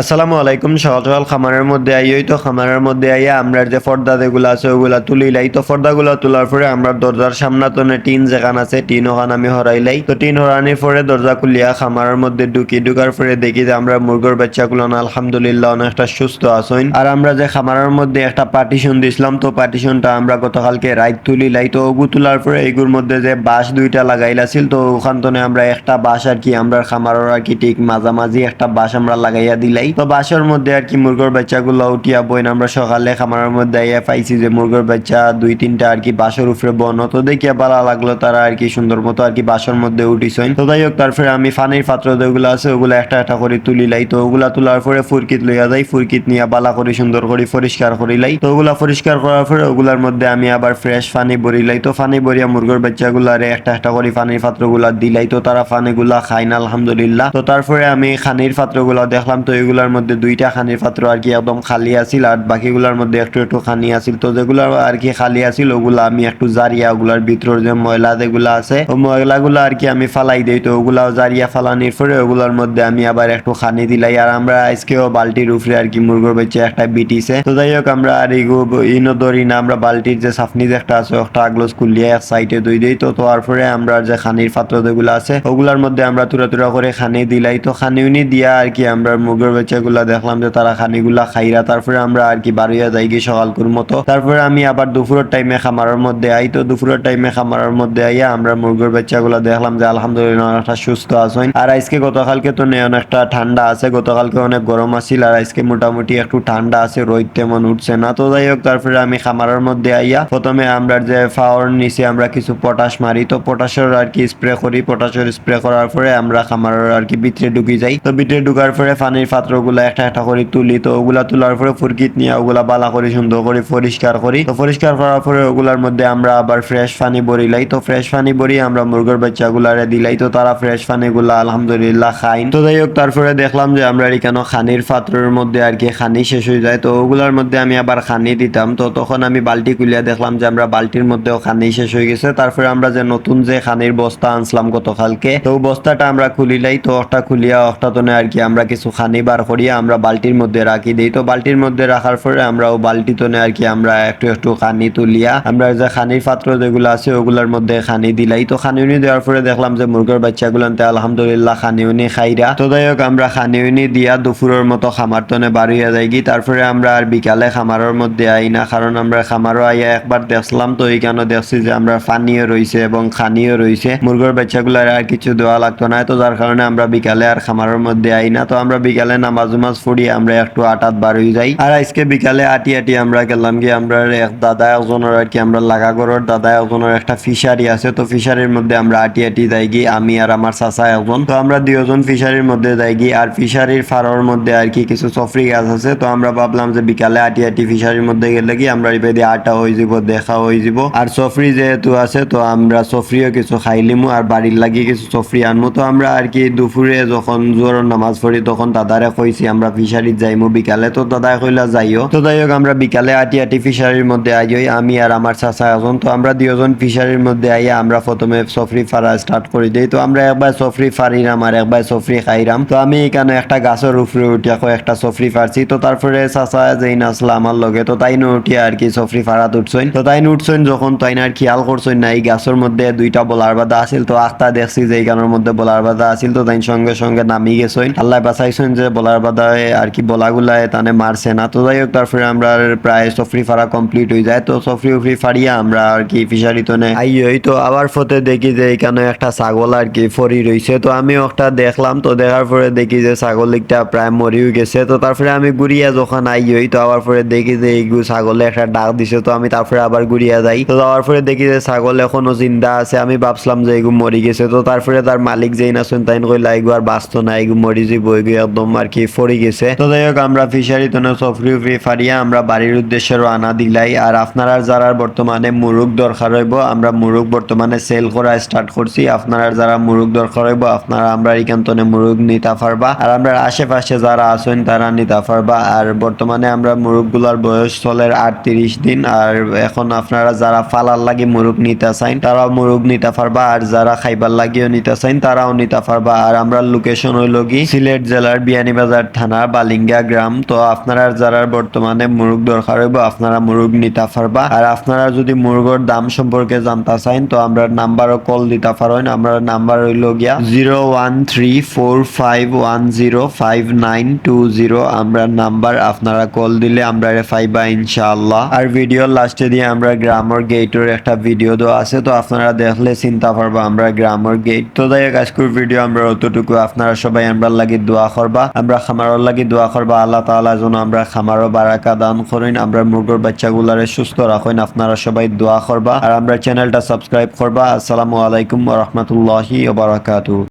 আসসালামু আলাইকুম, সকাল খামারের মধ্যে আইই তো খামারের মধ্যে আইয়া আমরা যে পর্দা যেগুলো আছে, ওগুলা তুলিলাই তো পর্দাগুলো তোলার পরে আমরা দরজার সামনাতনে টিন যেখান আছে, টিন ওখান আমি হরাইলাই তো টিন হরানির পরে দরজা খুলিয়া খামারের মধ্যে ঢুকি, ঢুকার পরে দেখি যে আমরা মুরগোর বাচ্চাগুলো আলহামদুলিল্লাহ অনেকটা সুস্থ আসইন আর আমরা যে খামারের মধ্যে একটা পার্টিশন দিছিলাম, তো পার্টিশনটা আমরা গতকালকে রাইত তুলিলাই তো ওগু তোলার পরে এগুর মধ্যে যে বাঁশ দুইটা লাগাইলাছিল, তো ওখান তনে আমরা একটা বাঁশ আর কি, আমরা খামারের আর কি ঠিক মাঝামাঝি একটা বাঁশ আমরা লাগাইয়া দিলাই। তো বাঁশের মধ্যে আর কি মুরগোর বাচ্চাগুলো উঠিয়া বইন, আমরা সকালে খামারের মধ্যে আইয়া পাইছি যে মুরগোর বাচ্চা দুই, তিনটা আর কি বাঁশের উপরে বন। তো দেখিয়া ভালো লাগল তারা আর কি সুন্দর মতো আর কি বাঁশের মধ্যে উঠিছেন। তো যাই হোক, তারপরে আমি ফানির পাত্র যেগুলো আছে, ওগুলো একটা একটা করে তুলিলাই তো ওগুলা তোলার পরে ফুরকিত লইয়া যাই, ফুরকিত নিয়ে বালা করে সুন্দর করে পরিষ্কার করিলাই তো ওগুলা পরিষ্কার করার পরে ওগুলার মধ্যে আমি আবার ফ্রেশ পানি ভরিলাই তো পানি ভরিয়া মুরগোর বাচ্চাগুলারে একটা একটা করে পানির পাত্রগুলা দিলাই। তো তারা পানিগুলা খায় না, আলহামদুলিল্লাহ। তো তারপরে আমি খানির পাত্রগুলা দেখলাম, তো এগুলার মধ্যে দুইটা খানির পাত্র আর কি একদম খালি আছিল আর বাকিগুলার মধ্যে একটু একটু খানি আছিল। তো যেগুলো আর কি খালি আছিল, ওগুলা আমি একটু জারিয়া, ওগুলার ভিতর যে ময়লা যেগুলা আছে, ও ময়লাগুলো আর কি আমি ফালাই দিই। তো ওগুলাও জারিয়া ফালানির পরে ওগুলার মধ্যে আমি আবার একটু খানি দিলাই। আর আমরা আজকেও বালতির উপরে আর কি মুরগোর বেচে একটা বিটিছে। তো যাই হোক, আমরা আর ইনো ধরি না আমরা বালতির যে সাফনি যে একটা আছে একটা আগলোস কুলিয়ে এক সাইডে দুই দিই। তো তারপরে আমরা যে খানির পাত্র যেগুলো আছে, ওগুলার মধ্যে আমরা তুরা তুরা করে খানি দিলাই। তো খানিউনি দিয়া আর কি আমরা মুরগোর বেচাগুলা দেখলাম যে তারা খানিগুলা খাইরা, তারপরে আমরা আর কি বাড়িয়া যাই গিয়ে সকাল করে মতো। তারপরে আমি আবার দুপুরের টাইমে খামারের মধ্যে আই। তো দুপুরের টাইমে খামারের মধ্যে আইয়া আমরা মুরগোর বাচ্চাগুলা দেখলাম যে আলহামদুলিল্লাহ অনেকটা সুস্থ আছেন। আর আজকে গতকালকে তো নেই অনেকটা ঠান্ডা আছে। গতকালকে অনেক গরম আছিল আর আজকে মোটামুটি একটু ঠান্ডা আছে, রোদ তেমন উঠছে না। তো যাই হোক, তারপরে আমি খামারের মধ্যে আইয়া প্রথমে আমরা যে ফাওয়ার নিচে আমরা কিছু পটাশ মারি। তো পটাশের আর কি স্প্রে করি। পটাশের স্প্রে করার পরে আমরা খামারের আর কি ভিতরে ঢুকি যাই। তো ভিতরে ঢুকার পরে পানির পাত্রগুলো একটা একটা করে তুলি, তো ওগুলা তোলার পরে ফুরকিত নিয়ে ওগুলা বালা করে সুন্দর করে পরিষ্কার করি। তো পরিষ্কার করার পরে ওগুলার মধ্যে আমরা আবার ফ্রেশ পানি ভরিলাই তো ফ্রেশ পানি ভরি আমরা মুরগের বাচ্চাগুলারে দিলাই তো তারা ফ্রেশ পানিগুলা আলহামদুলিল্লাহ খাই তো যাই হোক, তারপরে দেখলাম যে আমরা এখানে খানির পাত্রের মধ্যে আর কি খানি শেষ হয়ে যায়, তো ওগুলার মধ্যে আমি আবার খানি দিতাম। তো তখন আমি বালতি খুলিয়া দেখলাম যে আমরা বালতির মধ্যেও খানি শেষ হয়ে গেছে। তারপরে আমরা যে নতুন যে খানির বস্তা আনছিলাম গতকালকে, তো বস্তাটা আমরা খুলিলাই তো একটা খুলিয়া একটা তো আর কি আমরা কিছু খানি বার করিয়া আমরা বালতির মধ্যে রাখি দিই। তো বালতির মধ্যে রাখার পরে আমরা ও বালতি তো আর কি, আমরা একটু একটু খানি তুলিয়া আমরা যে খানির পাত্র যেগুলো আছে ওগুলার মধ্যে খানি দিলাই। তো খানিউনি দেওয়ার পরে দেখলাম যে মুরগের বাচ্চাগুলোতে আলহামদুলিল্লাহ খানিউনি খাইরা। তো যাই হোক, আমরা খানিউনি দিয়া দুপুরের মতো খামার তনে বাড়িয়া যাই গি তারপরে আমরা আর বিকালে খামারের মধ্যে আই না, কারণ আমরা খামারও আইয়া একবার দেখলাম তো এইখানে দেখছি যে আমরা পানিও রয়েছে এবং খানিও রয়েছে মুরগের বাচ্চাগুলো আর কিছু দেওয়া লাগতো না। তো যার কারণে আমরা বিকালে আর খামারের মধ্যে আই না। তো আমরা বিকালে নামাজ উমাজ ফুড়ি আমরা একটু আটাত বার হয়ে যাই। আর আজকে বিকালে আটি আটি আমরা গেলাম কি আমরা এক দাদা একজনের আর কি, আমরা লাগাগড়ের দাদা একজনের একটা ফিশারি আছে, তো ফিশারির মধ্যে আমরা আটি আটি যাই গি আমি আর আমার চাচা একজন। তো আমরা দুজন ফিশারির মধ্যে যাই গি আর ফিশারির ফাড়ার মধ্যে আর কি কিছু সফরি গাছ আছে, তো আমরা ভাবলাম যে বিকালে আটি আটি ফিশারির মধ্যে গেলে কি আমরা এবারে আটা হয়ে যাব, দেখা হয়ে যাব। আর সফরি যেহেতু আছে, তো আমরা সফরিও কিছু খাইলিমু আর বাড়ির লাগি কিছু সফরি আনমু। তো আমরা আর কি দুপুরে যখন জোর নামাজ পড়ি, তখন দাদারে কইছি, আমরা ফিশারিত যাইমু বিকালে। তো দাদা কইলা, যাইও। তো যাই হোক, আমরা বিকালে আটি আটি ফিশারির মধ্যে আইই আমি আর আমার চাচা এখন তো আমরা দুজন ফিশারির মধ্যে আইয়া আমরা প্রথমে সফরি ফারা স্টার্ট করে দিই। তো আমরা একবার সফরি ফারিরাম আর একবার সফরি খাইরাম। তো আমি এখানে একটা গাছের উপরে উঠিয়া একটা সফরি ফারছি। তো তারপরে চাচা যেই নাচলা আমার লগে, তো তাই উঠিয়া আর কি সফরি ফারাত উঠছেন তো তাই উঠছেন যখন তাই আর খেয়াল করছেন না, এই গাছের মধ্যে দুইটা বলার বাদা আছিল। তো আখতা দেখছি যে এই গানের মধ্যে বলার বাদা আছিল। তো তাই সঙ্গে সঙ্গে নামি গেছেন আল্লাহ বাঁচাইছেন যে বলার বাদায় আর কি বলাগুলায় তানে মারছে না। তো যাই হোক তারপরে আমরা প্রায় সফরি ফারা কমপ্লিট হয়ে যায়। তো সফরি উফরি ফাড়িয়া আমরা আর কি ফিশারি তো আই হই তো আবার ফতে দেখি যে এখানে একটা ছাগল আর কি ফরি রইছে। তো আমি একটা দেখলাম, তো দেখার পরে দেখি যে ছাগলিকটা প্রায় মরিও গেছে। তো তারপরে আমি গুড়িয়া যখন আই হই তো আবার পরে দেখি যে এইগু ছাগলে একটা ডাক দিছে। তো আমি তারপরে আবার গুড়িয়া যাই। তো যাওয়ার পরে দেখি যে ছাগল এখনও জিন্দা আছে। আমি ভাবছিলাম যে এগু মরি গেছে। তো তারপরে তার মালিক যেই না শুন তাই কইলা এগু আর বাঁচত না এগু মরি যাব এগু একদম আর কি ফরি গেছে। তো যাই হোক, আমরা ফিশারি তো সফরি উফরি ফারিয়া, আমরা বাড়ির উদ্দেশ্যে রানা দিলাই। আর আপনারা যারা বর্তমানে মুরুগ দরকার হইব, আমরা মুরুগ বর্তমানে সেল করা স্টার্ট করছি। আপনারা যারা মুরুগ দরকার হইব, আপনারা আমরা এখানে মুরুগ নিতে পারবা। আর আমরা আশেপাশে যারা আছেন, তারা নিতে পারবা। আর বর্তমানে আমরা মুরুগগুলার বয়স চলে আটত্রিশ দিন। আর এখন আপনারা যারা ফালার লাগি মুরুগ নিতে চাইন, তারাও মুরুগ নিতে পারবা। আর যারা খাইবার লাগিও নিতে চাইন, তারাও নিতে পারবা। আর আমরা লোকেশন হইল কি, সিলেট জেলার বিয়ানীবাজার বাজার, থানা, বালিঙ্গা, গ্রাম। তো আপনারা যারা বর্তমানে মুরগ দরকার হইব, আপনারা মুরগ নিতে পারবা। আর আপনারা যদি মুরগের দাম সম্পর্কে জানতে চাইন তো আমরা নাম্বারও কল দিতে পারেন আমরা নাম্বার হইল গিয়া zero one three four five one zero five nine two zero. আমরা নাম্বার আপনারা কল দিলে আমরা পাইবা ইনশাআল্লাহ। আর ভিডিও লাস্টে দিয়ে আমরা গ্রামের গেটের একটা ভিডিও দেওয়া আছে, তো আপনারা দেখলে চিন্তা পারবা আমরা গ্রামের গেট তো হোক, আজকের ভিডিও আমরা অতটুকু। আপনারা সবাই আমরা লাগি দোয়া করবা। আমরা খামারর লাগি দোয়া করবা, আল্লাহ তালা যেন আমরা খামারও বারাকা দান করেন, আমরা মুরগোর বাচ্চাগুলারে সুস্থ রাখেন, আপনারা সবাই দোয়া করবা, আর আমরা চ্যানেলটা সাবস্ক্রাইব করবা। আসসালামু আলাইকুম রহমতুল্লাহি ওবরাকাতু